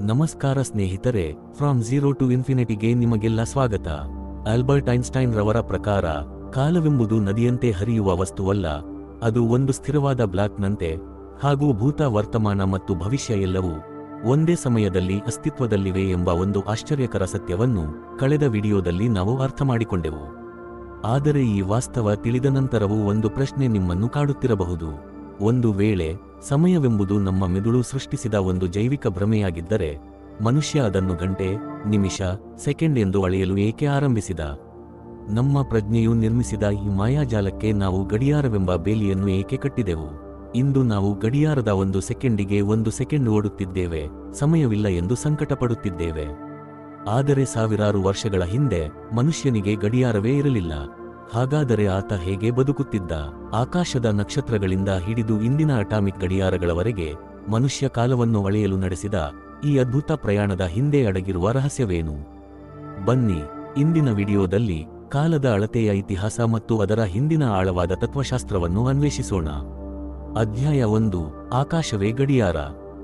ನಮಸ್ಕಾರ ಸ್ನೇಹಿತರೆ from zero to ಇನ್ಫಿನಿಟಿಗೆ ನಿಮಗೆಲ್ಲ ಸ್ವಾಗತ. ಆಲ್ಬರ್ಟ್ ಐನ್ಸ್ಟೈನ್ ರವರ ಪ್ರಕಾರ, ಕಾಲವೆಂಬುದು ನದಿಯಂತೆ ಹರಿಯುವ ವಸ್ತುವಲ್ಲ. ಅದು ಒಂದು ಸ್ಥಿರವಾದ ಬ್ಲಾಕ್ನಂತೆ, ಹಾಗೂ ಭೂತ ವರ್ತಮಾನ ಮತ್ತು ಭವಿಷ್ಯ ಎಲ್ಲವೂ ಒಂದೇ ಸಮಯದಲ್ಲಿ ಅಸ್ತಿತ್ವದಲ್ಲಿವೆ ಎಂಬ ಒಂದು ಆಶ್ಚರ್ಯಕರ ಸತ್ಯವನ್ನು ಕಳೆದ ವಿಡಿಯೋದಲ್ಲಿ ನಾವು ಅರ್ಥಮಾಡಿಕೊಂಡೆವು ಆದರೆ ಈ ವಾಸ್ತವ ತಿಳಿದ ನಂತರವೂ ಒಂದು ಪ್ರಶ್ನೆ ನಿಮ್ಮನ್ನು ಕಾಡುತ್ತಿರಬಹುದು. ಒಂದು ವೇಳೆ ಸಮಯವೆಂಬುದು ನಮ್ಮ ಮೆದುಳು ಸೃಷ್ಟಿಸಿದ ಒಂದು ಜೈವಿಕ ಭ್ರಮೆಯಾಗಿದ್ದರೆ ಮನುಷ್ಯ ಅದನ್ನು ಗಂಟೆ, ನಿಮಿಷ, ಸೆಕೆಂಡ್ ಎಂದು ಅಳೆಯಲು ಏಕೆ ಆರಂಭಿಸಿದ? ನಮ್ಮ ಪ್ರಜ್ಞೆಯು ನಿರ್ಮಿಸಿದ ಈ ಮಾಯಾಜಾಲಕ್ಕೆ ನಾವು ಗಡಿಯಾರವೆಂಬ ಬೇಲಿಯನ್ನು ಏಕೆ ಕಟ್ಟಿದೆವು? ಇಂದು ನಾವು ಗಡಿಯಾರದ ಒಂದು ಸೆಕೆಂಡಿಗೆ ಒಂದು ಸೆಕೆಂಡ್ ಓಡುತ್ತಿದ್ದೇವೆ, ಸಮಯವಿಲ್ಲ ಎಂದು ಸಂಕಟಪಡುತ್ತಿದ್ದೇವೆ. ಆದರೆ ಸಾವಿರಾರು ವರ್ಷಗಳ ಹಿಂದೆ ಮನುಷ್ಯನಿಗೆ ಗಡಿಯಾರವೇ ಇರಲಿಲ್ಲ. ಹಾಗಾದರೆ ಆತ ಹೇಗೆ ಬದುಕುತ್ತಿದ್ದ? ಆಕಾಶದ ನಕ್ಷತ್ರಗಳಿಂದ ಹಿಡಿದು ಇಂದಿನ ಅಟಾಮಿಕ್ ಗಡಿಯಾರಗಳವರೆಗೆ ಮನುಷ್ಯ ಕಾಲವನ್ನು ಅಳೆಯಲು ನಡೆಸಿದ ಈ ಅದ್ಭುತ ಪ್ರಯಾಣದ ಹಿಂದೆ ಅಡಗಿರುವ ರಹಸ್ಯವೇನು? ಬನ್ನಿ, ಇಂದಿನ ವಿಡಿಯೋದಲ್ಲಿ ಕಾಲದ ಅಳತೆಯ ಇತಿಹಾಸ ಮತ್ತು ಅದರ ಹಿಂದಿನ ಆಳವಾದ ತತ್ವಶಾಸ್ತ್ರವನ್ನು ಅನ್ವೇಷಿಸೋಣ. ಅಧ್ಯಾಯ ಒಂದು, ಆಕಾಶವೇ ಗಡಿಯಾರ.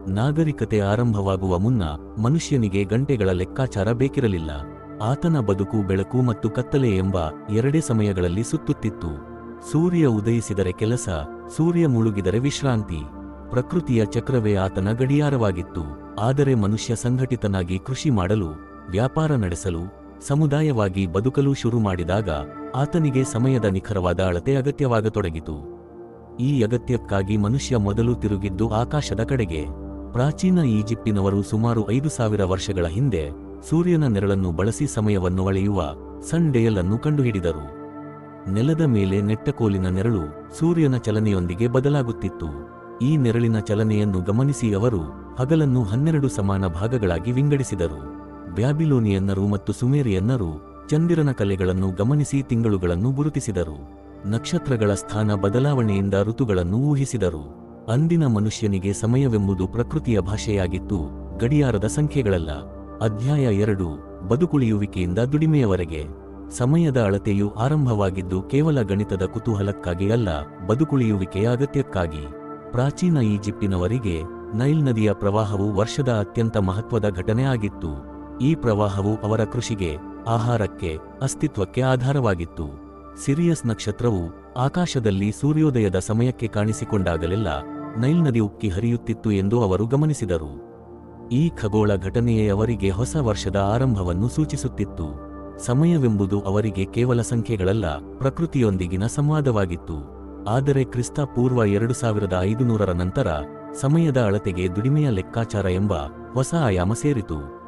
ನಾಗರಿಕತೆ ಆರಂಭವಾಗುವ ಮುನ್ನ ಮನುಷ್ಯನಿಗೆ ಗಂಟೆಗಳ ಲೆಕ್ಕಾಚಾರ ಬೇಕಿರಲಿಲ್ಲ. ಆತನ ಬದುಕು ಬೆಳಕು ಮತ್ತು ಕತ್ತಲೆ ಎಂಬ ಎರಡೇ ಸಮಯಗಳಲ್ಲಿ ಸುತ್ತುತ್ತಿತ್ತು. ಸೂರ್ಯ ಉದಯಿಸಿದರೆ ಕೆಲಸ, ಸೂರ್ಯ ಮುಳುಗಿದರೆ ವಿಶ್ರಾಂತಿ. ಪ್ರಕೃತಿಯ ಚಕ್ರವೇ ಆತನ ಗಡಿಯಾರವಾಗಿತ್ತು. ಆದರೆ ಮನುಷ್ಯ ಸಂಘಟಿತನಾಗಿ ಕೃಷಿ ಮಾಡಲು, ವ್ಯಾಪಾರ ನಡೆಸಲು, ಸಮುದಾಯವಾಗಿ ಬದುಕಲು ಶುರು ಮಾಡಿದಾಗ ಆತನಿಗೆ ಸಮಯದ ನಿಖರವಾದ ಅಳತೆ ಅಗತ್ಯವಾಗತೊಡಗಿತು. ಈ ಅಗತ್ಯಕ್ಕಾಗಿ ಮನುಷ್ಯ ಮೊದಲು ತಿರುಗಿದ್ದು ಆಕಾಶದ ಕಡೆಗೆ. ಪ್ರಾಚೀನ ಈಜಿಪ್ಟಿನವರು ಸುಮಾರು ಐದು ಸಾವಿರ ವರ್ಷಗಳ ಹಿಂದೆ ಸೂರ್ಯನ ನೆರಳನ್ನು ಬಳಸಿ ಸಮಯವನ್ನು ಅಳೆಯುವ ಸನ್ ಅನ್ನು ಕಂಡುಹಿಡಿದರು. ನೆಲದ ಮೇಲೆ ನೆಟ್ಟಕೋಲಿನ ನೆರಳು ಸೂರ್ಯನ ಚಲನೆಯೊಂದಿಗೆ ಬದಲಾಗುತ್ತಿತ್ತು. ಈ ನೆರಳಿನ ಚಲನೆಯನ್ನು ಗಮನಿಸಿ ಅವರು ಹಗಲನ್ನು ಹನ್ನೆರಡು ಸಮಾನ ಭಾಗಗಳಾಗಿ ವಿಂಗಡಿಸಿದರು. ಬ್ಯಾಬಿಲೋನಿಯನ್ನರು ಮತ್ತು ಸುಮೇರಿಯನ್ನರು ಚಂದಿರನ ಕಲೆಗಳನ್ನು ಗಮನಿಸಿ ತಿಂಗಳುಗಳನ್ನು ಗುರುತಿಸಿದರು. ನಕ್ಷತ್ರಗಳ ಸ್ಥಾನ ಬದಲಾವಣೆಯಿಂದ ಋತುಗಳನ್ನು ಊಹಿಸಿದರು. ಅಂದಿನ ಮನುಷ್ಯನಿಗೆ ಸಮಯವೆಂಬುದು ಪ್ರಕೃತಿಯ ಭಾಷೆಯಾಗಿತ್ತು, ಗಡಿಯಾರದ ಸಂಖ್ಯೆಗಳಲ್ಲ. ಅಧ್ಯಾಯ ಎರಡು, ಬದುಕುಳಿಯುವಿಕೆಯಿಂದ ದುಡಿಮೆಯವರೆಗೆ. ಸಮಯದ ಅಳತೆಯು ಆರಂಭವಾಗಿದ್ದು ಕೇವಲ ಗಣಿತದ ಕುತೂಹಲಕ್ಕಾಗಿ ಅಲ್ಲ ಬದುಕುಳಿಯುವಿಕೆಯ ಅಗತ್ಯಕ್ಕಾಗಿ. ಪ್ರಾಚೀನ ಈಜಿಪ್ಟಿನವರಿಗೆ ನೈಲ್ ನದಿಯ ಪ್ರವಾಹವು ವರ್ಷದ ಅತ್ಯಂತ ಮಹತ್ವದ ಘಟನೆ ಆಗಿತ್ತು. ಈ ಪ್ರವಾಹವು ಅವರ ಕೃಷಿಗೆ, ಆಹಾರಕ್ಕೆ, ಅಸ್ತಿತ್ವಕ್ಕೆ ಆಧಾರವಾಗಿತ್ತು. ಸಿರಿಯಸ್ ನಕ್ಷತ್ರವು ಆಕಾಶದಲ್ಲಿ ಸೂರ್ಯೋದಯದ ಸಮಯಕ್ಕೆ ಕಾಣಿಸಿಕೊಂಡಾಗಲೆಲ್ಲ ನೈಲ್ ನದಿ ಉಕ್ಕಿ ಹರಿಯುತ್ತಿತ್ತು ಎಂದು ಅವರು ಗಮನಿಸಿದರು. ಈ ಖಗೋಳ ಘಟನೆಯೇ ಅವರಿಗೆ ಹೊಸ ವರ್ಷದ ಆರಂಭವನ್ನು ಸೂಚಿಸುತ್ತಿತ್ತು. ಸಮಯವೆಂಬುದು ಅವರಿಗೆ ಕೇವಲ ಸಂಖ್ಯೆಗಳಲ್ಲ, ಪ್ರಕೃತಿಯೊಂದಿಗಿನ ಸಂವಾದವಾಗಿತ್ತು. ಆದರೆ ಕ್ರಿಸ್ತ ಪೂರ್ವ ಎರಡು ಸಾವಿರದ ಐದುನೂರರ ನಂತರ, ಸಮಯದ ಅಳತೆಗೆ ದುಡಿಮೆಯ ಲೆಕ್ಕಾಚಾರ ಎಂಬ ಹೊಸ ಆಯಾಮ ಸೇರಿತು.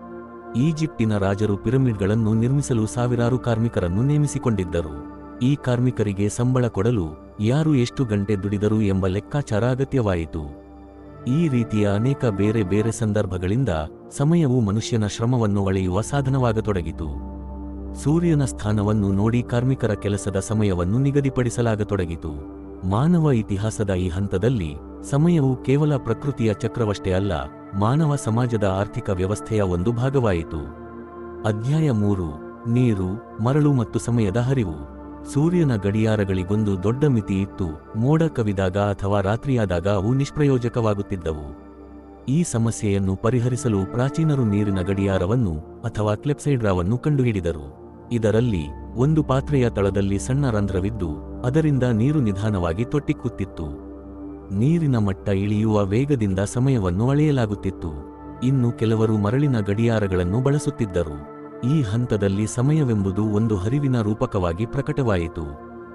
ಈಜಿಪ್ಟಿನ ರಾಜರು ಪಿರಮಿಡ್ಗಳನ್ನು ನಿರ್ಮಿಸಲು ಸಾವಿರಾರು ಕಾರ್ಮಿಕರನ್ನು ನೇಮಿಸಿಕೊಂಡಿದ್ದರು. ಈ ಕಾರ್ಮಿಕರಿಗೆ ಸಂಬಳ ಕೊಡಲು ಯಾರು ಎಷ್ಟು ಗಂಟೆ ದುಡಿದರು ಎಂಬ ಲೆಕ್ಕಾಚಾರ ಅಗತ್ಯವಾಯಿತು. ಈ ರೀತಿಯ ಅನೇಕ ಬೇರೆ ಬೇರೆ ಸಂದರ್ಭಗಳಿಂದ ಸಮಯವು ಮನುಷ್ಯನ ಶ್ರಮವನ್ನು ಅಳೆಯುವ ಸಾಧನವಾಗತೊಡಗಿತು. ಸೂರ್ಯನ ಸ್ಥಾನವನ್ನು ನೋಡಿ ಕಾರ್ಮಿಕರ ಕೆಲಸದ ಸಮಯವನ್ನು ನಿಗದಿಪಡಿಸಲಾಗತೊಡಗಿತು. ಮಾನವ ಇತಿಹಾಸದ ಈ ಹಂತದಲ್ಲಿ ಸಮಯವು ಕೇವಲ ಪ್ರಕೃತಿಯ ಚಕ್ರವಷ್ಟೇ ಅಲ್ಲ, ಮಾನವ ಸಮಾಜದ ಆರ್ಥಿಕ ವ್ಯವಸ್ಥೆಯ ಒಂದು ಭಾಗವಾಯಿತು. ಅಧ್ಯಾಯ ಮೂರು, ನೀರು, ಮರಳು ಮತ್ತು ಸಮಯದ ಹರಿವು. ಸೂರ್ಯನ ಗಡಿಯಾರಗಳಿಗೊಂದು ದೊಡ್ಡ ಮಿತಿ ಇತ್ತು. ಮೋಡ ಕವಿದಾಗ ಅಥವಾ ರಾತ್ರಿಯಾದಾಗ ಅವು ನಿಷ್ಪ್ರಯೋಜಕವಾಗುತ್ತಿದ್ದವು. ಈ ಸಮಸ್ಯೆಯನ್ನು ಪರಿಹರಿಸಲು ಪ್ರಾಚೀನರು ನೀರಿನ ಗಡಿಯಾರವನ್ನು ಅಥವಾ ಕ್ಲೆಪ್ಸೈಡ್ರಾವನ್ನು ಕಂಡುಹಿಡಿದರು. ಇದರಲ್ಲಿ ಒಂದು ಪಾತ್ರೆಯ ತಳದಲ್ಲಿ ಸಣ್ಣ ರಂಧ್ರವಿದ್ದು, ಅದರಿಂದ ನೀರು ನಿಧಾನವಾಗಿ ತೊಟ್ಟಿಕ್ಕುತ್ತಿತ್ತು. ನೀರಿನ ಮಟ್ಟ ಇಳಿಯುವ ವೇಗದಿಂದ ಸಮಯವನ್ನು ಅಳೆಯಲಾಗುತ್ತಿತ್ತು. ಇನ್ನು ಕೆಲವರು ಮರಳಿನ ಗಡಿಯಾರಗಳನ್ನು ಬಳಸುತ್ತಿದ್ದರು. ಈ ಹಂತದಲ್ಲಿ ಸಮಯವೆಂಬುದು ಒಂದು ಹರಿವಿನ ರೂಪಕವಾಗಿ ಪ್ರಕಟವಾಯಿತು.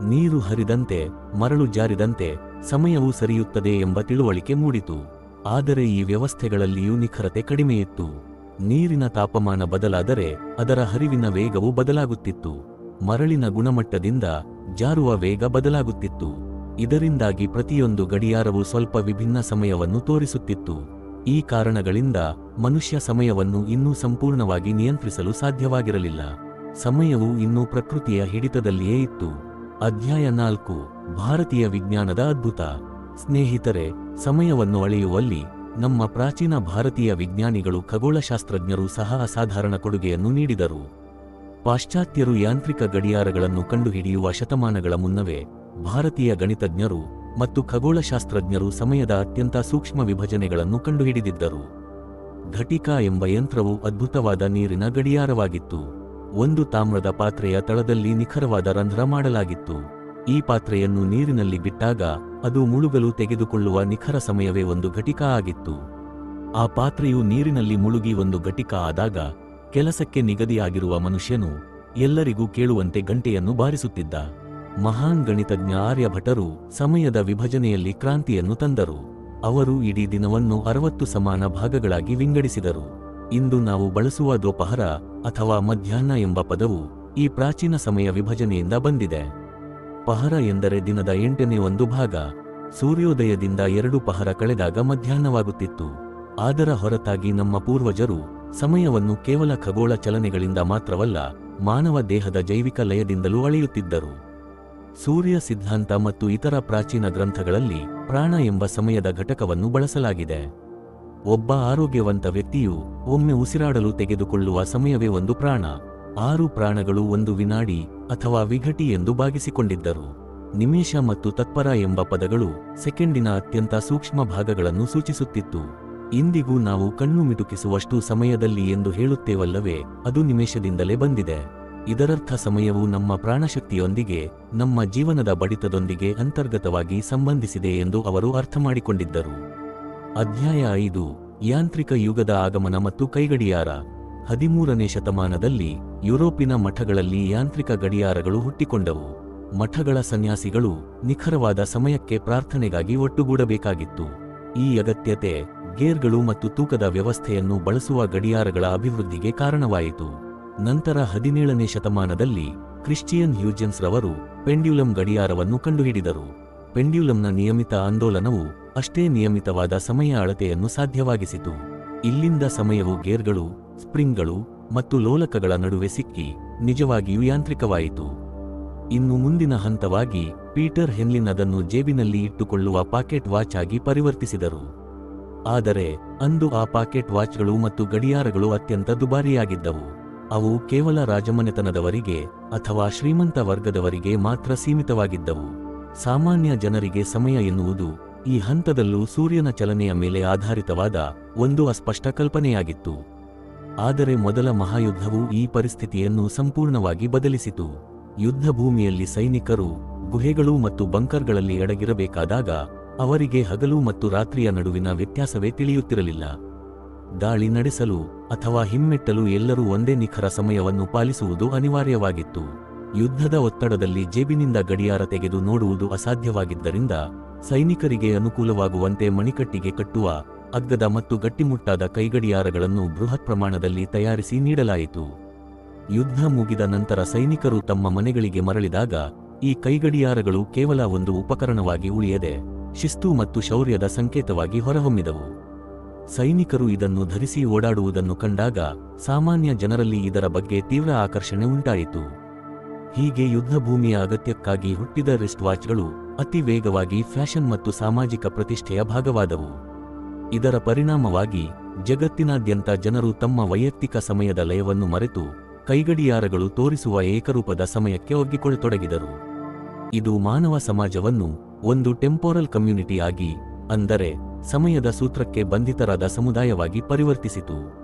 ನೀರು ಹರಿದಂತೆ, ಮರಳು ಜಾರಿದಂತೆ ಸಮಯವು ಸರಿಯುತ್ತದೆ ಎಂಬ ತಿಳುವಳಿಕೆ ಮೂಡಿತು. ಆದರೆ ಈ ವ್ಯವಸ್ಥೆಗಳಲ್ಲಿಯೂ ನಿಖರತೆ ಕಡಿಮೆಯಿತ್ತು. ನೀರಿನ ತಾಪಮಾನ ಬದಲಾದರೆ ಅದರ ಹರಿವಿನ ವೇಗವು ಬದಲಾಗುತ್ತಿತ್ತು. ಮರಳಿನ ಗುಣಮಟ್ಟದಿಂದ ಜಾರುವ ವೇಗ ಬದಲಾಗುತ್ತಿತ್ತು. ಇದರಿಂದಾಗಿ ಪ್ರತಿಯೊಂದು ಗಡಿಯಾರವು ಸ್ವಲ್ಪ ವಿಭಿನ್ನ ಸಮಯವನ್ನು ತೋರಿಸುತ್ತಿತ್ತು. ಈ ಕಾರಣಗಳಿಂದ ಮನುಷ್ಯ ಸಮಯವನ್ನು ಇನ್ನೂ ಸಂಪೂರ್ಣವಾಗಿ ನಿಯಂತ್ರಿಸಲು ಸಾಧ್ಯವಾಗಿರಲಿಲ್ಲ. ಸಮಯವು ಇನ್ನೂ ಪ್ರಕೃತಿಯ ಹಿಡಿತದಲ್ಲಿಯೇ ಇತ್ತು. ಅಧ್ಯಾಯ ನಾಲ್ಕು, ಭಾರತೀಯ ವಿಜ್ಞಾನದ ಅದ್ಭುತ. ಸ್ನೇಹಿತರೆ, ಸಮಯವನ್ನು ಅಳೆಯುವಲ್ಲಿ ನಮ್ಮ ಪ್ರಾಚೀನ ಭಾರತೀಯ ವಿಜ್ಞಾನಿಗಳು ಖಗೋಳಶಾಸ್ತ್ರಜ್ಞರು ಸಹ ಅಸಾಧಾರಣ ಕೊಡುಗೆಯನ್ನು ನೀಡಿದರು. ಪಾಶ್ಚಾತ್ಯರು ಯಾಂತ್ರಿಕ ಗಡಿಯಾರಗಳನ್ನು ಕಂಡುಹಿಡಿಯುವ ಶತಮಾನಗಳ ಮುನ್ನವೇ ಭಾರತೀಯ ಗಣಿತಜ್ಞರು ಮತ್ತು ಖಗೋಳಶಾಸ್ತ್ರಜ್ಞರು ಸಮಯದ ಅತ್ಯಂತ ಸೂಕ್ಷ್ಮ ವಿಭಜನೆಗಳನ್ನು ಕಂಡುಹಿಡಿದಿದ್ದರು. ಘಟಿಕಾ ಎಂಬ ಯಂತ್ರವು ಅದ್ಭುತವಾದ ನೀರಿನ ಗಡಿಯಾರವಾಗಿತ್ತು. ಒಂದು ತಾಮ್ರದ ಪಾತ್ರೆಯ ತಳದಲ್ಲಿ ನಿಖರವಾದ ರಂಧ್ರ ಮಾಡಲಾಗಿತ್ತು. ಈ ಪಾತ್ರೆಯನ್ನು ನೀರಿನಲ್ಲಿ ಬಿಟ್ಟಾಗ ಅದು ಮುಳುಗಲು ತೆಗೆದುಕೊಳ್ಳುವ ನಿಖರ ಸಮಯವೇ ಒಂದು ಘಟಿಕ ಆಗಿತ್ತು. ಆ ಪಾತ್ರೆಯು ನೀರಿನಲ್ಲಿ ಮುಳುಗಿ ಒಂದು ಘಟಿಕ ಆದಾಗ ಕೆಲಸಕ್ಕೆ ನಿಗದಿಯಾಗಿರುವ ಮನುಷ್ಯನು ಎಲ್ಲರಿಗೂ ಕೇಳುವಂತೆ ಗಂಟೆಯನ್ನು ಬಾರಿಸುತ್ತಿದ್ದ. ಮಹಾನ್ ಗಣಿತಜ್ಞ ಆರ್ಯಭಟರು ಸಮಯದ ವಿಭಜನೆಯಲ್ಲಿ ಕ್ರಾಂತಿಯನ್ನು ತಂದರು. ಅವರು ಇಡೀ ದಿನವನ್ನು ಅರವತ್ತು ಸಮಾನ ಭಾಗಗಳಾಗಿ ವಿಂಗಡಿಸಿದರು. ಇಂದು ನಾವು ಬಳಸುವ ದೋಪಹರ ಅಥವಾ ಮಧ್ಯಾಹ್ನ ಎಂಬ ಪದವು ಈ ಪ್ರಾಚೀನ ಸಮಯ ವಿಭಜನೆಯಿಂದ ಬಂದಿದೆ. ಪಹರ ಎಂದರೆ ದಿನದ ಎಂಟನೇ ಒಂದು ಭಾಗ. ಸೂರ್ಯೋದಯದಿಂದ ಎರಡು ಪಹರ ಕಳೆದಾಗ ಮಧ್ಯಾಹ್ನವಾಗುತ್ತಿತ್ತು. ಅದರ ಹೊರತಾಗಿ ನಮ್ಮ ಪೂರ್ವಜರು ಸಮಯವನ್ನು ಕೇವಲ ಖಗೋಳ ಚಲನೆಗಳಿಂದ ಮಾತ್ರವಲ್ಲ ಮಾನವ ದೇಹದ ಜೈವಿಕ ಲಯದಿಂದಲೂ ಅಳೆಯುತ್ತಿದ್ದರು. ಸೂರ್ಯ ಸಿದ್ಧಾಂತ ಮತ್ತು ಇತರ ಪ್ರಾಚೀನ ಗ್ರಂಥಗಳಲ್ಲಿ ಪ್ರಾಣ ಎಂಬ ಸಮಯದ ಘಟಕವನ್ನು ಬಳಸಲಾಗಿದೆ. ಒಬ್ಬ ಆರೋಗ್ಯವಂತ ವ್ಯಕ್ತಿಯು ಒಮ್ಮೆ ಉಸಿರಾಡಲು ತೆಗೆದುಕೊಳ್ಳುವ ಸಮಯವೇ ಒಂದು ಪ್ರಾಣ. ಆರು ಪ್ರಾಣಗಳು ಒಂದು ವಿನಾಡಿ ಅಥವಾ ವಿಘಟಿ ಎಂದು ಭಾಗಿಸಿಕೊಂಡಿದ್ದರು. ನಿಮಿಷ ಮತ್ತು ತತ್ಪರ ಎಂಬ ಪದಗಳು ಸೆಕೆಂಡಿನ ಅತ್ಯಂತ ಸೂಕ್ಷ್ಮ ಭಾಗಗಳನ್ನು ಸೂಚಿಸುತ್ತಿತ್ತು. ಇಂದಿಗೂ ನಾವು ಕಣ್ಣು ಮಿಟುಕಿಸುವಷ್ಟು ಸಮಯದಲ್ಲಿ ಎಂದು ಹೇಳುತ್ತೇವಲ್ಲವೇ, ಅದು ನಿಮಿಷದಿಂದಲೇ ಬಂದಿದೆ. ಇದರರ್ಥ ಸಮಯವು ನಮ್ಮ ಪ್ರಾಣಶಕ್ತಿಯೊಂದಿಗೆ, ನಮ್ಮ ಜೀವನದ ಬಡಿತದೊಂದಿಗೆ ಅಂತರ್ಗತವಾಗಿ ಸಂಬಂಧಿಸಿದೆ ಎಂದು ಅವರು ಅರ್ಥಮಾಡಿಕೊಂಡಿದ್ದರು. ಅಧ್ಯಾಯ ಐದು, ಯಾಂತ್ರಿಕ ಯುಗದ ಆಗಮನ ಮತ್ತು ಕೈಗಡಿಯಾರ. ಹದಿಮೂರನೇ ಶತಮಾನದಲ್ಲಿ ಯುರೋಪಿನ ಮಠಗಳಲ್ಲಿ ಯಾಂತ್ರಿಕ ಗಡಿಯಾರಗಳು ಹುಟ್ಟಿಕೊಂಡವು. ಮಠಗಳ ಸನ್ಯಾಸಿಗಳು ನಿಖರವಾದ ಸಮಯಕ್ಕೆ ಪ್ರಾರ್ಥನೆಗಾಗಿ ಒಟ್ಟುಗೂಡಬೇಕಾಗಿತ್ತು. ಈ ಅಗತ್ಯತೆ, ಗೇರ್ಗಳು ಮತ್ತು ತೂಕದ ವ್ಯವಸ್ಥೆಯನ್ನು ಬಳಸುವ ಗಡಿಯಾರಗಳ ಅಭಿವೃದ್ಧಿಗೆ ಕಾರಣವಾಯಿತು. ನಂತರ ಹದಿನೇಳನೇ ಶತಮಾನದಲ್ಲಿ ಕ್ರಿಶ್ಚಿಯನ್ ಹ್ಯೂಜನ್ಸ್ ರವರು ಪೆಂಡ್ಯುಲಂ ಗಡಿಯಾರವನ್ನು ಕಂಡುಹಿಡಿದರು. ಪೆಂಡ್ಯುಲಂನ ನಿಯಮಿತ ಆಂದೋಲನವು ಅಷ್ಟೇ ನಿಯಮಿತವಾದ ಸಮಯ ಅಳತೆಯನ್ನು ಸಾಧ್ಯವಾಗಿಸಿತು. ಇಲ್ಲಿಂದ ಸಮಯವು ಗೇರ್ಗಳು, ಸ್ಪ್ರಿಂಗ್ಗಳು ಮತ್ತು ಲೋಲಕಗಳ ನಡುವೆ ಸಿಕ್ಕಿ ನಿಜವಾಗಿಯೂ ಯಾಂತ್ರಿಕವಾಯಿತು. ಇನ್ನು ಮುಂದಿನ ಹಂತವಾಗಿ ಪೀಟರ್ ಹೆನ್ಲಿನ್ ಅದನ್ನು ಜೇಬಿನಲ್ಲಿ ಇಟ್ಟುಕೊಳ್ಳುವ ಪಾಕೆಟ್ ವಾಚ್ ಆಗಿ ಪರಿವರ್ತಿಸಿದರು. ಆದರೆ ಅಂದು ಆ ಪಾಕೆಟ್ ವಾಚ್ಗಳು ಮತ್ತು ಗಡಿಯಾರಗಳು ಅತ್ಯಂತ ದುಬಾರಿಯಾಗಿದ್ದವು. ಅವು ಕೇವಲ ರಾಜಮನೆತನದವರಿಗೆ ಅಥವಾ ಶ್ರೀಮಂತ ವರ್ಗದವರಿಗೆ ಮಾತ್ರ ಸೀಮಿತವಾಗಿದ್ದವು. ಸಾಮಾನ್ಯ ಜನರಿಗೆ ಸಮಯ ಎನ್ನುವುದು ಈ ಹಂತದಲ್ಲೂ ಸೂರ್ಯನ ಚಲನೆಯ ಮೇಲೆ ಆಧಾರಿತವಾದ ಒಂದು ಅಸ್ಪಷ್ಟ ಕಲ್ಪನೆಯಾಗಿತ್ತು. ಆದರೆ ಮೊದಲ ಮಹಾಯುದ್ಧವು ಈ ಪರಿಸ್ಥಿತಿಯನ್ನು ಸಂಪೂರ್ಣವಾಗಿ ಬದಲಿಸಿತು. ಯುದ್ಧ ಭೂಮಿಯಲ್ಲಿ ಸೈನಿಕರು, ಗುಹೆಗಳು ಮತ್ತು ಬಂಕರ್ಗಳಲ್ಲಿ ಅಡಗಿರಬೇಕಾದಾಗ ಅವರಿಗೆ ಹಗಲು ಮತ್ತು ರಾತ್ರಿಯ ನಡುವಿನ ವ್ಯತ್ಯಾಸವೇ ತಿಳಿಯುತ್ತಿರಲಿಲ್ಲ. ದಾಳಿ ನಡೆಸಲು ಅಥವಾ ಹಿಮ್ಮೆಟ್ಟಲು ಎಲ್ಲರೂ ಒಂದೇ ನಿಖರ ಸಮಯವನ್ನು ಪಾಲಿಸುವುದು ಅನಿವಾರ್ಯವಾಗಿತ್ತು. ಯುದ್ಧದ ಒತ್ತಡದಲ್ಲಿ ಜೇಬಿನಿಂದ ಗಡಿಯಾರ ತೆಗೆದು ನೋಡುವುದು ಅಸಾಧ್ಯವಾಗಿದ್ದರಿಂದ ಸೈನಿಕರಿಗೆ ಅನುಕೂಲವಾಗುವಂತೆ ಮಣಿಕಟ್ಟಿಗೆ ಕಟ್ಟುವ, ಅಗ್ಗದ ಮತ್ತು ಗಟ್ಟಿಮುಟ್ಟಾದ ಕೈಗಡಿಯಾರಗಳನ್ನು ಬೃಹತ್ ಪ್ರಮಾಣದಲ್ಲಿ ತಯಾರಿಸಿ ನೀಡಲಾಯಿತು. ಯುದ್ಧ ಮುಗಿದ ನಂತರ ಸೈನಿಕರು ತಮ್ಮ ಮನೆಗಳಿಗೆ ಮರಳಿದಾಗ, ಈ ಕೈಗಡಿಯಾರಗಳು ಕೇವಲ ಒಂದು ಉಪಕರಣವಾಗಿ ಉಳಿಯದೆ, ಶಿಸ್ತು ಮತ್ತು ಶೌರ್ಯದ ಸಂಕೇತವಾಗಿ ಹೊರಹೊಮ್ಮಿದವು. ಸೈನಿಕರು ಇದನ್ನು ಧರಿಸಿ ಓಡಾಡುವುದನ್ನು ಕಂಡಾಗ ಸಾಮಾನ್ಯ ಜನರಲ್ಲಿ ಇದರ ಬಗ್ಗೆ ತೀವ್ರ ಆಕರ್ಷಣೆ ಉಂಟಾಯಿತು. ಹೀಗೆ ಯುದ್ಧಭೂಮಿಯ ಅಗತ್ಯಕ್ಕಾಗಿ ಹುಟ್ಟಿದ ರಿಸ್ಟ್ ವಾಚ್ಗಳು ಅತಿ ವೇಗವಾಗಿ ಫ್ಯಾಷನ್ ಮತ್ತು ಸಾಮಾಜಿಕ ಪ್ರತಿಷ್ಠೆಯ ಭಾಗವಾದವು. ಇದರ ಪರಿಣಾಮವಾಗಿ ಜಗತ್ತಿನಾದ್ಯಂತ ಜನರು ತಮ್ಮ ವೈಯಕ್ತಿಕ ಸಮಯದ ಲಯವನ್ನು ಮರೆತು ಕೈಗಡಿಯಾರಗಳು ತೋರಿಸುವ ಏಕರೂಪದ ಸಮಯಕ್ಕೆ ಒಗ್ಗಿಕೊಳ್ಳತೊಡಗಿದರು. ಇದು ಮಾನವ ಸಮಾಜವನ್ನು ಒಂದು ಟೆಂಪೋರಲ್ ಕಮ್ಯುನಿಟಿ ಆಗಿ, ಅಂದರೆ ಸಮಯದ ಸೂತ್ರಕ್ಕೆ ಬಂಧಿತರಾದ ಸಮುದಾಯವಾಗಿ ಪರಿವರ್ತಿಸಿತು.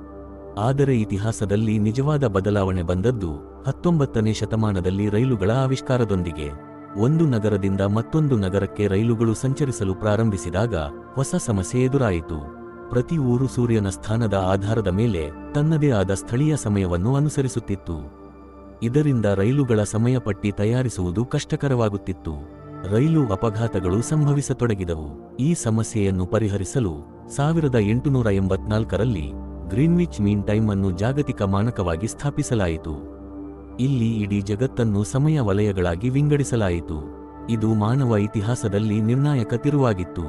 ಆದರೆ ಇತಿಹಾಸದಲ್ಲಿ ನಿಜವಾದ ಬದಲಾವಣೆ ಬಂದದ್ದು ಹತ್ತೊಂಬತ್ತನೇ ಶತಮಾನದಲ್ಲಿ ರೈಲುಗಳ ಆವಿಷ್ಕಾರದೊಂದಿಗೆ. ಒಂದು ನಗರದಿಂದ ಮತ್ತೊಂದು ನಗರಕ್ಕೆ ರೈಲುಗಳು ಸಂಚರಿಸಲು ಪ್ರಾರಂಭಿಸಿದಾಗ ಹೊಸ ಸಮಸ್ಯೆ ಎದುರಾಯಿತು. ಪ್ರತಿ ಊರು ಸೂರ್ಯನ ಸ್ಥಾನದ ಆಧಾರದ ಮೇಲೆ ತನ್ನದೇ ಆದ ಸ್ಥಳೀಯ ಸಮಯವನ್ನು ಅನುಸರಿಸುತ್ತಿತ್ತು. ಇದರಿಂದ ರೈಲುಗಳ ಸಮಯಪಟ್ಟಿ ತಯಾರಿಸುವುದು ಕಷ್ಟಕರವಾಗುತ್ತಿತ್ತು. ರೈಲು ಅಪಘಾತಗಳು ಸಂಭವಿಸತೊಡಗಿದವು. ಈ ಸಮಸ್ಯೆಯನ್ನು ಪರಿಹರಿಸಲು ಸಾವಿರದ ಎಂಟುನೂರ ಎಂಬತ್ನಾಲ್ಕರಲ್ಲಿ ಗ್ರೀನ್ವಿಚ್ ಮೀನ್ ಟೈಮ್ ಅನ್ನು ಜಾಗತಿಕ ಮಾನಕವಾಗಿ ಸ್ಥಾಪಿಸಲಾಯಿತು. ಇಲ್ಲಿ ಇಡೀ ಜಗತ್ತನ್ನು ಸಮಯ ವಲಯಗಳಾಗಿ ವಿಂಗಡಿಸಲಾಯಿತು. ಇದು ಮಾನವ ಇತಿಹಾಸದಲ್ಲಿ ನಿರ್ಣಾಯಕ ತಿರುವಾಗಿತ್ತು.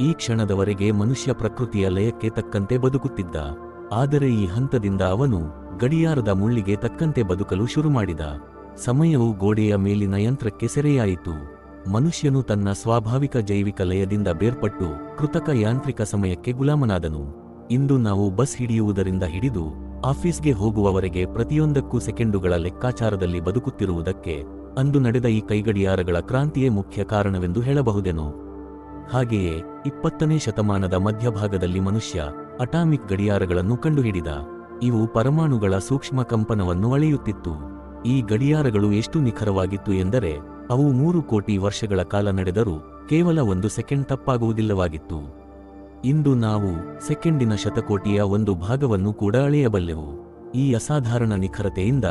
ಈ ಕ್ಷಣದವರೆಗೆ ಮನುಷ್ಯ ಪ್ರಕೃತಿಯ ಲಯಕ್ಕೆ ತಕ್ಕಂತೆ ಬದುಕುತ್ತಿದ್ದ. ಆದರೆ ಈ ಹಂತದಿಂದ ಅವನು ಗಡಿಯಾರದ ಮುಳ್ಳಿಗೆ ತಕ್ಕಂತೆ ಬದುಕಲು ಶುರುಮಾಡಿದ. ಸಮಯವು ಗೋಡೆಯ ಮೇಲಿನ ಯಂತ್ರಕ್ಕೆ ಸೆರೆಯಾಯಿತು. ಮನುಷ್ಯನು ತನ್ನ ಸ್ವಾಭಾವಿಕ ಜೈವಿಕ ಲಯದಿಂದ ಬೇರ್ಪಟ್ಟು ಕೃತಕ ಯಾಂತ್ರಿಕ ಸಮಯಕ್ಕೆ ಗುಲಾಮನಾದನು. ಇಂದು ನಾವು ಬಸ್ ಹಿಡಿಯುವುದರಿಂದ ಹಿಡಿದು ಆಫೀಸ್ಗೆ ಹೋಗುವವರೆಗೆ ಪ್ರತಿಯೊಂದಕ್ಕೂ ಸೆಕೆಂಡುಗಳ ಲೆಕ್ಕಾಚಾರದಲ್ಲಿ ಬದುಕುತ್ತಿರುವುದಕ್ಕೆ ಅಂದು ನಡೆದ ಈ ಕೈಗಡಿಯಾರಗಳ ಕ್ರಾಂತಿಯೇ ಮುಖ್ಯ ಕಾರಣವೆಂದು ಹೇಳಬಹುದೆನು. ಹಾಗೆಯೇ ಇಪ್ಪತ್ತನೇ ಶತಮಾನದ ಮಧ್ಯಭಾಗದಲ್ಲಿ ಮನುಷ್ಯ ಅಟಾಮಿಕ್ ಗಡಿಯಾರಗಳನ್ನು ಕಂಡುಹಿಡಿದ. ಇವು ಪರಮಾಣುಗಳ ಸೂಕ್ಷ್ಮ ಕಂಪನವನ್ನು ಅಳೆಯುತ್ತಿತ್ತು. ಈ ಗಡಿಯಾರಗಳು ಎಷ್ಟು ನಿಖರವಾಗಿತ್ತು ಎಂದರೆ ಅವು ಮೂರು ಕೋಟಿ ವರ್ಷಗಳ ಕಾಲ ನಡೆದರೂ ಕೇವಲ ಒಂದು ಸೆಕೆಂಡ್ ತಪ್ಪಾಗುವುದಿಲ್ಲವಾಗಿತ್ತು. ಇಂದು ನಾವು ಸೆಕೆಂಡಿನ ಶತಕೋಟಿಯ ಒಂದು ಭಾಗವನ್ನು ಕೂಡ ಅಳೆಯಬಲ್ಲೆವು. ಈ ಅಸಾಧಾರಣ ನಿಖರತೆಯಿಂದ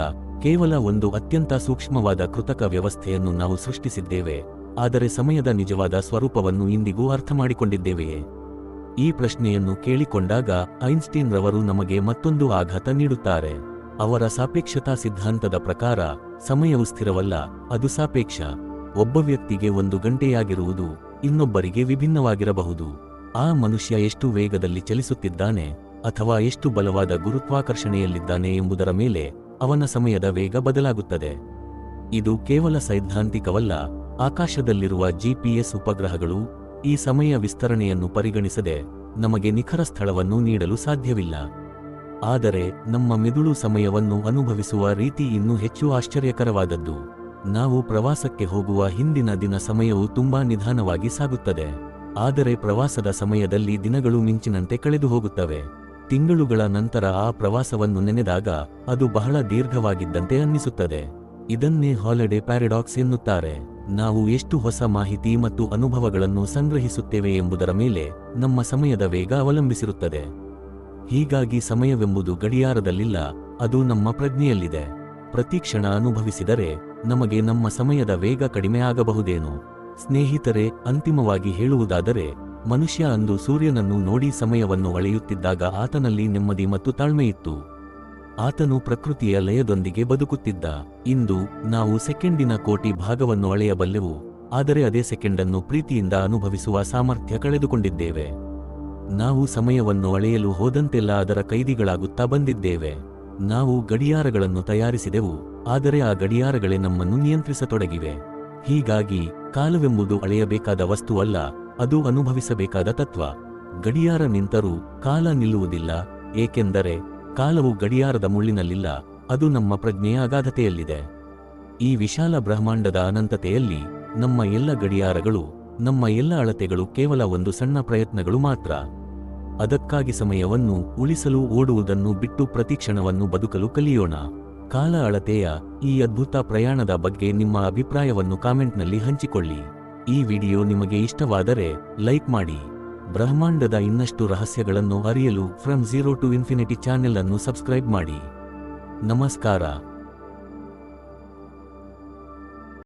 ಕೇವಲ ಒಂದು ಅತ್ಯಂತ ಸೂಕ್ಷ್ಮವಾದ ಕೃತಕ ವ್ಯವಸ್ಥೆಯನ್ನು ನಾವು ಸೃಷ್ಟಿಸಿದ್ದೇವೆ, ಆದರೆ ಸಮಯದ ನಿಜವಾದ ಸ್ವರೂಪವನ್ನು ಇಂದಿಗೂ ಅರ್ಥಮಾಡಿಕೊಂಡಿದ್ದೇವೆಯೇ? ಈ ಪ್ರಶ್ನೆಯನ್ನು ಕೇಳಿಕೊಂಡಾಗ ಐನ್ಸ್ಟೀನ್ ರವರು ನಮಗೆ ಮತ್ತೊಂದು ಆಘಾತ ನೀಡುತ್ತಾರೆ. ಅವರ ಸಾಪೇಕ್ಷತಾ ಸಿದ್ಧಾಂತದ ಪ್ರಕಾರ ಸಮಯವು ಸ್ಥಿರವಲ್ಲ, ಅದು ಸಾಪೇಕ್ಷ. ಒಬ್ಬ ವ್ಯಕ್ತಿಗೆ ಒಂದು ಗಂಟೆಯಾಗಿರುವುದು ಇನ್ನೊಬ್ಬರಿಗೆ ವಿಭಿನ್ನವಾಗಿರಬಹುದು. ಆ ಮನುಷ್ಯ ಎಷ್ಟು ವೇಗದಲ್ಲಿ ಚಲಿಸುತ್ತಿದ್ದಾನೆ ಅಥವಾ ಎಷ್ಟು ಬಲವಾದ ಗುರುತ್ವಾಕರ್ಷಣೆಯಲ್ಲಿದ್ದಾನೆ ಎಂಬುದರ ಮೇಲೆ ಅವನ ಸಮಯದ ವೇಗ ಬದಲಾಗುತ್ತದೆ. ಇದು ಕೇವಲ ಸೈದ್ಧಾಂತಿಕವಲ್ಲ, ಆಕಾಶದಲ್ಲಿರುವ ಜಿಪಿಎಸ್ ಉಪಗ್ರಹಗಳು ಈ ಸಮಯ ವಿಸ್ತರಣೆಯನ್ನು ಪರಿಗಣಿಸದೆ ನಮಗೆ ನಿಖರ ಸ್ಥಳವನ್ನು ನೀಡಲು ಸಾಧ್ಯವಿಲ್ಲ. ಆದರೆ ನಮ್ಮ ಮಿದುಳು ಸಮಯವನ್ನು ಅನುಭವಿಸುವ ರೀತಿ ಇನ್ನೂ ಹೆಚ್ಚು ಆಶ್ಚರ್ಯಕರವಾದದ್ದು. ನಾವು ಪ್ರವಾಸಕ್ಕೆ ಹೋಗುವ ಹಿಂದಿನ ದಿನ ಸಮಯವು ತುಂಬಾ ನಿಧಾನವಾಗಿ ಸಾಗುತ್ತದೆ. ಆದರೆ ಪ್ರವಾಸದ ಸಮಯದಲ್ಲಿ ದಿನಗಳು ಮಿಂಚಿನಂತೆ ಕಳೆದು ಹೋಗುತ್ತವೆ. ತಿಂಗಳುಗಳ ನಂತರ ಆ ಪ್ರವಾಸವನ್ನು ನೆನೆದಾಗ ಅದು ಬಹಳ ದೀರ್ಘವಾಗಿದ್ದಂತೆ ಅನ್ನಿಸುತ್ತದೆ. ಇದನ್ನೇ ಹಾಲಿಡೇ ಪ್ಯಾರಡಾಕ್ಸ್ ಎನ್ನುತ್ತಾರೆ. ನಾವು ಎಷ್ಟು ಹೊಸ ಮಾಹಿತಿ ಮತ್ತು ಅನುಭವಗಳನ್ನು ಸಂಗ್ರಹಿಸುತ್ತೇವೆ ಎಂಬುದರ ಮೇಲೆ ನಮ್ಮ ಸಮಯದ ವೇಗ ಅವಲಂಬಿಸಿರುತ್ತದೆ. ಹೀಗಾಗಿ ಸಮಯವೆಂಬುದು ಗಡಿಯಾರದಲ್ಲಿಲ್ಲ, ಅದು ನಮ್ಮ ಪ್ರಜ್ಞೆಯಲ್ಲಿದೆ. ಪ್ರತಿ ಕ್ಷಣ ಅನುಭವಿಸಿದರೆ ನಮಗೆ ನಮ್ಮ ಸಮಯದ ವೇಗ ಕಡಿಮೆ ಸ್ನೇಹಿತರೆ, ಅಂತಿಮವಾಗಿ ಹೇಳುವುದಾದರೆ, ಮನುಷ್ಯ ಅಂದು ಸೂರ್ಯನನ್ನು ನೋಡಿ ಸಮಯವನ್ನು ಅಳೆಯುತ್ತಿದ್ದಾಗ ಆತನಲ್ಲಿ ನೆಮ್ಮದಿ ಮತ್ತು ತಾಳ್ಮೆಯಿತ್ತು. ಆತನು ಪ್ರಕೃತಿಯ ಲಯದೊಂದಿಗೆ ಬದುಕುತ್ತಿದ್ದ. ಇಂದು ನಾವು ಸೆಕೆಂಡಿನ ಕೋಟಿ ಭಾಗವನ್ನು ಅಳೆಯಬಲ್ಲೆವು, ಆದರೆ ಅದೇ ಸೆಕೆಂಡನ್ನು ಪ್ರೀತಿಯಿಂದ ಅನುಭವಿಸುವ ಸಾಮರ್ಥ್ಯ ಕಳೆದುಕೊಂಡಿದ್ದೇವೆ. ನಾವು ಸಮಯವನ್ನು ಅಳೆಯಲು ಹೋದಂತೆಲ್ಲ ಅದರ ಕೈದಿಗಳಾಗುತ್ತಾ ಬಂದಿದ್ದೇವೆ. ನಾವು ಗಡಿಯಾರಗಳನ್ನು ತಯಾರಿಸಿದೆವು, ಆದರೆ ಆ ಗಡಿಯಾರಗಳೇ ನಮ್ಮನ್ನು ನಿಯಂತ್ರಿಸತೊಡಗಿವೆ. ಹೀಗಾಗಿ, ಕಾಲವೆಂಬುದು ಅಳೆಯಬೇಕಾದ ವಸ್ತುವಲ್ಲ ಅದು ಅನುಭವಿಸಬೇಕಾದ ತತ್ವ. ಗಡಿಯಾರ ನಿಂತರೂ ಕಾಲ ನಿಲ್ಲುವುದಿಲ್ಲ, ಏಕೆಂದರೆ ಕಾಲವು ಗಡಿಯಾರದ ಮುಳ್ಳಿನಲ್ಲಿಲ್ಲ, ಅದು ನಮ್ಮ ಪ್ರಜ್ಞೆಯ ಅಗಾಧತೆಯಲ್ಲಿದೆ. ಈ ವಿಶಾಲ ಬ್ರಹ್ಮಾಂಡದ ಅನಂತತೆಯಲ್ಲಿ ನಮ್ಮ ಎಲ್ಲ ಗಡಿಯಾರಗಳು, ನಮ್ಮ ಎಲ್ಲ ಅಳತೆಗಳು ಕೇವಲ ಒಂದು ಸಣ್ಣ ಪ್ರಯತ್ನಗಳು ಮಾತ್ರ. ಅದಕ್ಕಾಗಿ ಸಮಯವನ್ನು ಉಳಿಸಲು ಓಡುವುದನ್ನು ಬಿಟ್ಟು ಪ್ರತಿಕ್ಷಣವನ್ನು ಬದುಕಲು ಕಲಿಯೋಣ. ಕಾಲ ಅಳತೆಯ ಈ ಅದ್ಭುತ ಪ್ರಯಾಣದ ಬಗ್ಗೆ ನಿಮ್ಮ ಅಭಿಪ್ರಾಯವನ್ನು ಕಾಮೆಂಟ್ನಲ್ಲಿ ಹಂಚಿಕೊಳ್ಳಿ. ಈ ವಿಡಿಯೋ ನಿಮಗೆ ಇಷ್ಟವಾದರೆ ಲೈಕ್ ಮಾಡಿ. ಬ್ರಹ್ಮಾಂಡದ ಇನ್ನಷ್ಟು ರಹಸ್ಯಗಳನ್ನು ಅರಿಯಲು from zero to infinity channel ಅನ್ನು ಸಬ್ಸ್ಕ್ರೈಬ್ ಮಾಡಿ. ನಮಸ್ಕಾರ.